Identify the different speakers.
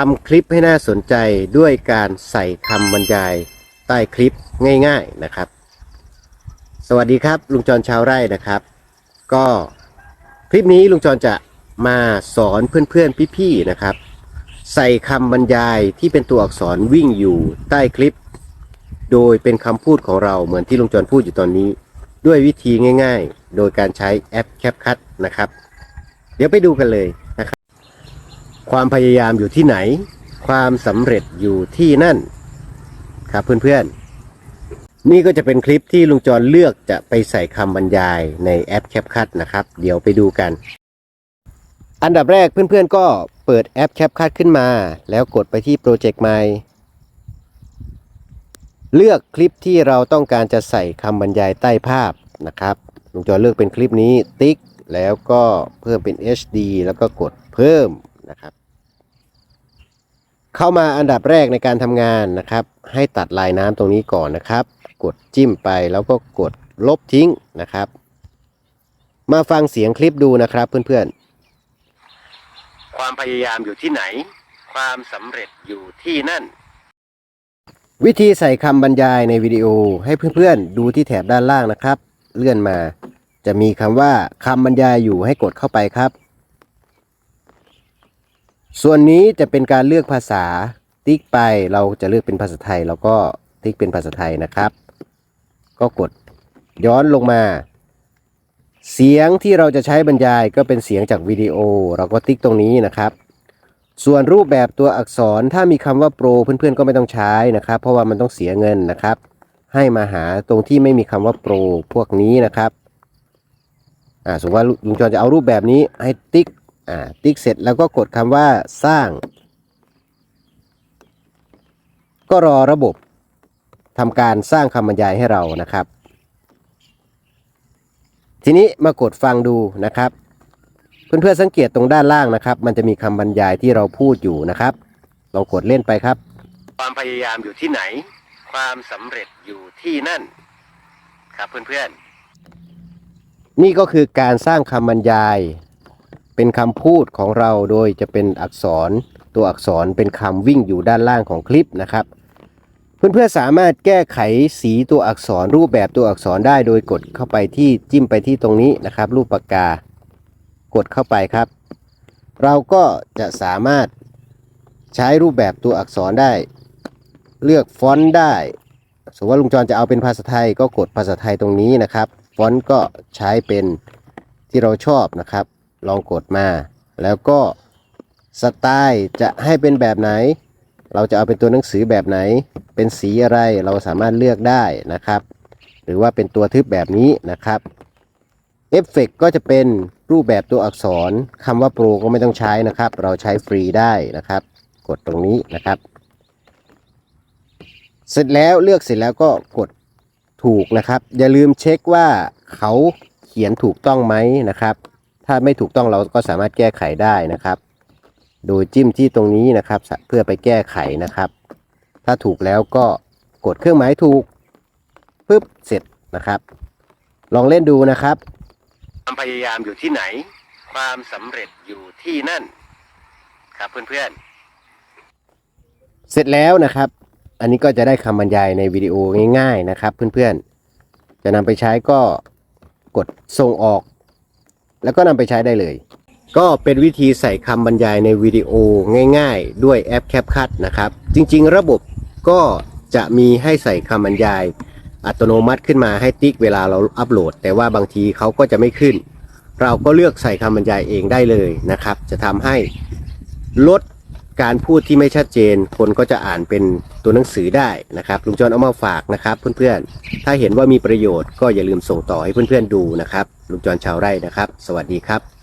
Speaker 1: ทำคลิปให้น่าสนใจด้วยการใส่คำบรรยายใต้คลิปง่าย ๆนะครับ สวัสดีครับลุงจรชาวไร่นะครับ ก็คลิปนี้ลุงจรจะมาสอนเพื่อนๆพี่ๆนะครับ ใส่คำบรรยายที่เป็นตัวอักษรวิ่งอยู่ใต้คลิป โดยเป็นคำพูดของเราเหมือนที่ลุงจรพูดอยู่ตอนนี้ ด้วยวิธีง่าย ๆ โดยการใช้แอป CapCut นะครับ เดี๋ยวไปดูกันเลย ความพยายามอยู่ที่ไหน ความสำเร็จอยู่ที่นั่น ครับเพื่อนๆ นี่ก็จะเป็นคลิปที่ลุงจรเลือกจะไปใส่คำบรรยายในแอป CapCut นะครับ เดี๋ยวไปดูกัน อันดับแรกเพื่อนๆก็เปิดแอป CapCut ขึ้นมา แล้วกดไปที่โปรเจกต์ใหม่เลือกคลิปที่เราต้องการจะใส่คำบรรยายใต้ภาพนะครับลุงจอเลือกเป็นคลิปนี้ติ๊ก แล้วก็เพิ่มเป็น HD แล้วก็กดเพิ่ม เข้ามาอันดับแรกในการทำงานนะครับ ให้ตัดลายน้ำตรงนี้ก่อนนะครับ กดจิ้มไปแล้วก็กดลบทิ้งนะครับ มาฟังเสียงคลิปดูนะครับเพื่อนๆ ความพยายามอยู่ที่ไหน ความสำเร็จอยู่ที่นั่น วิธีใส่คำบรรยายในวิดีโอให้เพื่อนๆ ดูที่แถบด้านล่างนะครับ เลื่อนมา จะมีคำว่าคำบรรยายอยู่ให้กดเข้าไปครับ ส่วนนี้จะเป็นการเลือกภาษาติ๊กไปเราจะเลือกเป็นภาษาไทย แล้วก็ติ๊กเป็นภาษาไทยนะครับ ก็กดย้อนลงมา เสียงที่เราจะใช้บรรยายก็เป็นเสียงจากวิดีโอ เราก็ติ๊กตรงนี้นะครับ ส่วนรูปแบบตัวอักษรถ้ามีคำว่าโปรเพื่อนๆก็ไม่ต้องใช้นะครับ เพราะว่ามันต้องเสียเงินนะครับ ให้มาหาตรงที่ไม่มีคำว่าโปรพวกนี้นะครับอ่าสมมติว่าลุงจรจะเอารูปแบบนี้ให้ติ๊ก อ่าติ๊กเสร็จแล้วก็กดคำว่าสร้าง ก็รอระบบทำการสร้างคำบรรยายให้เรานะครับ ทีนี้มากดฟังดูนะครับ เพื่อนๆสังเกตตรงด้านล่างนะครับ มันจะมีคำบรรยายที่เราพูดอยู่นะครับลองกดเล่นไปครับ ความพยายามอยู่ที่ไหน ความสำเร็จอยู่ที่นั่น ครับเพื่อนๆนี่ก็คือการสร้างคำบรรยาย เป็นคำพูดของเราโดยจะเป็นอักษรตัวอักษรเป็นคำวิ่งอยู่ด้านล่างของคลิปนะครับ เพื่อนๆสามารถแก้ไขสีตัวอักษรรูปแบบตัวอักษรได้โดยกดเข้าไปที่จิ้มไปที่ตรงนี้นะครับ รูปปากกากดเข้าไปครับ เราก็จะสามารถใช้รูปแบบตัวอักษรได้ เลือกฟอนต์ได้สมมติว่าลุงจรจะเอาเป็นภาษาไทยก็กดภาษาไทยตรงนี้นะครับ ฟอนต์ก็ใช้เป็นที่เราชอบนะครับ ลองกดมา แล้วก็สไตล์จะให้เป็นแบบไหน เราจะเอาเป็นตัวหนังสือแบบไหน เป็นสีอะไรเราสามารถเลือกได้นะครับ หรือว่าเป็นตัวทึบแบบนี้นะครับเอฟเฟกก็จะเป็นรูปแบบตัวอักษรคำว่าโปรก็ไม่ต้องใช้นะครับ เราใช้ฟรีได้นะครับ กดตรงนี้นะครับ เสร็จแล้วเลือกเสร็จแล้วก็กดถูกนะครับ อย่าลืมเช็คว่าเขาเขียนถูกต้องไหมนะครับ ถ้าไม่ถูกต้องเราก็สามารถแก้ไขได้นะครับ โดยจิ้มที่ตรงนี้นะครับ เพื่อไปแก้ไขนะครับ ถ้าถูกแล้วก็กดเครื่องหมายถูกปึ๊บเสร็จนะครับ ลองเล่นดูนะครับความพยายามอยู่ที่ไหน ความสำเร็จอยู่ที่นั่น ครับเพื่อนๆ เสร็จแล้วนะครับ อันนี้ก็จะได้คำบรรยายในวิดีโอง่าย ๆนะครับ เพื่อนๆ จะนำไปใช้ก็กดส่งออก แล้วก็นำไปใช้ได้เลย ก็เป็นวิธีใส่คำบรรยายในวิดีโอง่ายๆ ด้วยแอป CapCut นะครับ จริงๆ ระบบก็จะมีให้ใส่คำบรรยาย อัตโนมัติขึ้นมาให้ติ๊กเวลาเราอัปโหลด แต่ว่าบางทีเขาก็จะไม่ขึ้น เราก็เลือกใส่คำบรรยายเองได้เลยนะครับ จะทำให้ลด การพูดที่ไม่ชัดเจน คนก็จะอ่านเป็นตัวหนังสือได้นะครับลุงจอนเอามาฝากนะครับเพื่อนๆ ถ้าเห็นว่ามีประโยชน์ก็อย่าลืมส่งต่อให้เพื่อนๆดูนะครับลุงจอนชาวไร่นะครับ สวัสดีครับ